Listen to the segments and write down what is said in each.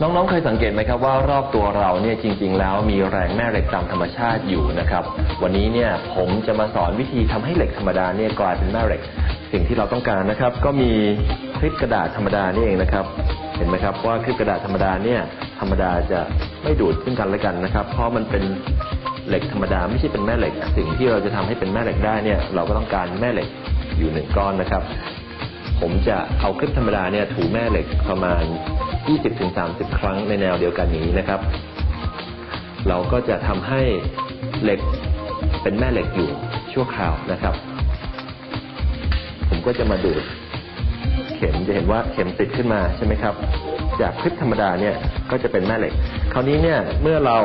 น้องๆ เคยสังเกตไหมครับว่ารอบตัวเราเนี่ยจริง ๆ แล้วมีแรงแม่เหล็กตามธรรมชาติอยู่นะครับ วันนี้เนี่ยผมจะมาสอนวิธีทำให้เหล็กธรรมดาเนี่ยกลายเป็นแม่เหล็ก สิ่งที่เราต้องการนะครับ ก็มีคลิปกระดาษธรรมดานี่เองนะครับ เห็นไหมครับว่าคลิปกระดาษธรรมดาเนี่ยธรรมดาจะไม่ดูดซึ่งกันและกันนะครับ เพราะมันเป็นเหล็กธรรมดาไม่ใช่เป็นแม่เหล็ก สิ่งที่เราจะทำให้เป็นแม่เหล็กได้เนี่ยเราก็ต้องการแม่เหล็กอยู่หนึ่งก้อนนะครับ ผมจะเอาคลิปธรรมดาเนี่ยถูแม่เหล็กประมาณ 20-30 ครั้งในแนวเดียวกันนี้นะครับ เราก็จะทำให้เหล็กเป็นแม่เหล็กอยู่ชั่วคราวนะครับ ผมก็จะมาดูดเข็มจะเห็นว่าเข็มติดขึ้นมาใช่ไหมครับ จากคลิปธรรมดาเนี่ยก็จะเป็นแม่เหล็ก คราวนี้เนี่ยเมื่อเรา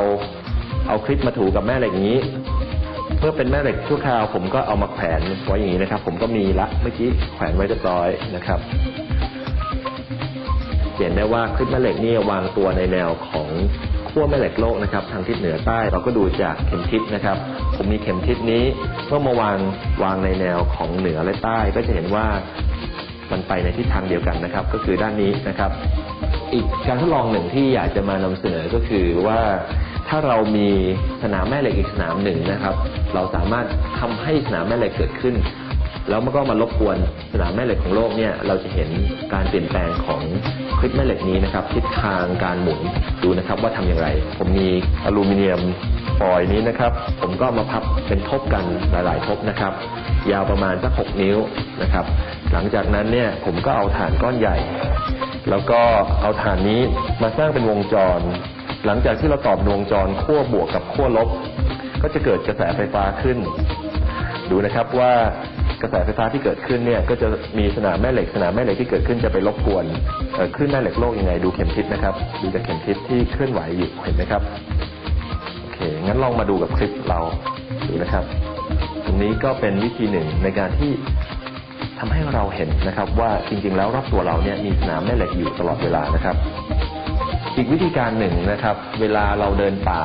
เอาคลิปมาถูกับแม่เหล็กนี้เมื่อเป็นแม่เหล็กชั่วคราว ผมก็เอามาแขวนไว้อย่างนี้นะครับ ผมก็มีละเมื่อกี้แขวนไว้เรียบร้อยนะครับ เห็นได้ว่าคลิปแม่เหล็กนี่วางตัวในแนวของขั้วแม่เหล็กโลกนะครับทางทิศเหนือใต้เราก็ดูจากเข็มทิศนะครับ ผมมีเข็มทิศนี้เมื่อมาวางวางในแนวของเหนือและใต้ ก็จะเห็นว่ามันไปในทิศทางเดียวกันนะครับ ก็คือด้านนี้นะครับ อีกการทดลองหนึ่งที่อยากจะมานำเสนอก็คือว่าถ้าเรามีสนามแม่เหล็กอีกสนามหนึ่งนะครับ เราสามารถทำให้สนามแม่เหล็กเกิดขึ้น แล้วมันก็มารบกวนสนามแม่เหล็กของโลกเนี่ยเราจะเห็นการเปลี่ยนแปลงของคลิปแม่เหล็กนี้นะครับทิศทางการหมุนดูนะครับว่าทำอย่างไร ผมมีอลูมิเนียมฟอยนี้นะครับ ผมก็มาพับเป็นทบกันหลาย ๆ ทบนะครับ ยาวประมาณสักหกนิ้วนะครับ หลังจากนั้นเนี่ยผมก็เอาถ่านก้อนใหญ่ แล้วก็เอาฐานนี้มาสร้างเป็นวงจร หลังจากที่เราตอบวงจรขั้วบวกกับขั้วลบ ก็จะเกิดกระแสไฟฟ้าขึ้น ดูนะครับว่า กระแสไฟฟ้าที่เกิดขึ้นเนี่ยก็จะมีสนามแม่เหล็กสนามแม่เหล็กที่เกิดขึ้นจะไปรบกวนเคลื่นแม่เหล็กโลกยังไงดูเข็มทิศนะครับดูจากเข็มทิศที่เคลื่อนไหวอยู่เห็นไหมครับโอเคงั้นลองมาดูกับคลิปเราดูนะครับ ตรงนี้ก็เป็นวิธีหนึ่งในการที่ทำให้เราเห็นนะครับ ว่าจริงๆ แล้วรอบตัวเราเนี่ยมีสนามแม่เหล็กอยู่ตลอดเวลานะครับ อีกวิธีการหนึ่งนะครับ เวลาเราเดินป่า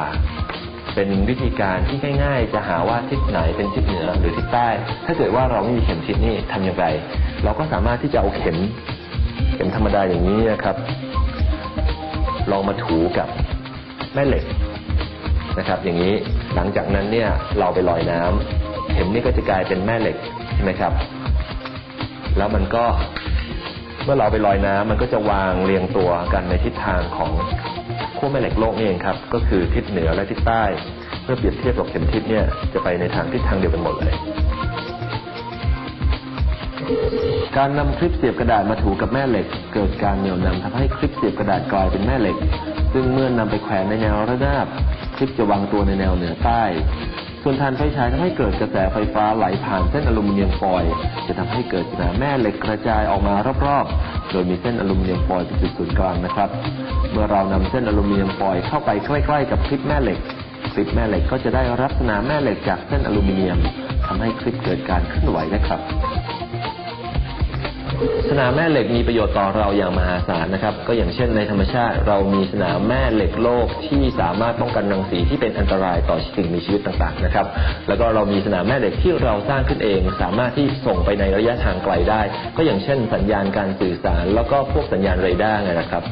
เป็นวิธีการที่ง่าย ๆ จะหาว่าทิศไหนเป็นทิศเหนือหรือทิศใต้ ถ้าเกิดว่าเราไม่มีเข็มทิศนี่ทำอย่างไร เราก็สามารถที่จะเอาเข็ม เข็มธรรมดาอย่างนี้นะครับ ลองมาถูกับแม่เหล็กนะครับ อย่างนี้หลังจากนั้นเนี่ยเราไปลอยน้ำเข็มนี่ก็จะกลายเป็นแม่เหล็กใช่ไหมครับ แล้วมันก็เมื่อเราไปลอยน้ำมันก็จะวางเรียงตัวกันในทิศทางของ ขั้วแม่เหล็กโลกนี่เองครับก็คือทิศเหนือและทิศใต้ เมื่อเปรียบเทียบกับเข็มทิศเนี่ยจะไปในทางทิศทางเดียวกันหมดเลย การนำคลิปเสียบกระดาษมาถูกับแม่เหล็ก เกิดการเหนี่ยวนำทำให้คลิปเสียบกระดาษกลายเป็นแม่เหล็ก ซึ่งเมื่อนำไปแขวนในแนวระนาบคลิปจะวางตัวในแนวเหนือใต้ ส่วนทานไฟฉายทำให้เกิดกระแสไฟฟ้าไหลผ่านเส้นอลูมิเนียมฟอยล์จะทำให้เกิดสนามแม่เหล็กกระจายออกมารอบๆ โดยมีเส้นอลูมิเนียมฟอยล์เป็นจุดศูนย์กลางนะครับ เมื่อเรานำเส้นอลูมิเนียมฟอยล์เข้าไปใกล้ๆ กับคลิปแม่เหล็กคลิปแม่เหล็กก็จะได้รับสนามแม่เหล็กจากเส้นอลูมิเนียมทำให้คลิปเกิดการเคลื่อนไหวนะครับ สนามแม่เหล็กมีประโยชน์ต่อเราอย่างมหาศาลนะครับ ก็อย่างเช่นในธรรมชาติเรามีสนามแม่เหล็กโลกที่สามารถป้องกันรังสีที่เป็นอันตรายต่อสิ่งมีชีวิตต่างๆนะครับ แล้วก็เรามีสนามแม่เหล็กที่เราสร้างขึ้นเอง สามารถที่ส่งไปในระยะทางไกลได้ ก็อย่างเช่น สัญญาณการสื่อสาร แล้วก็พวกสัญญาณเรดาร์ไงนะครับ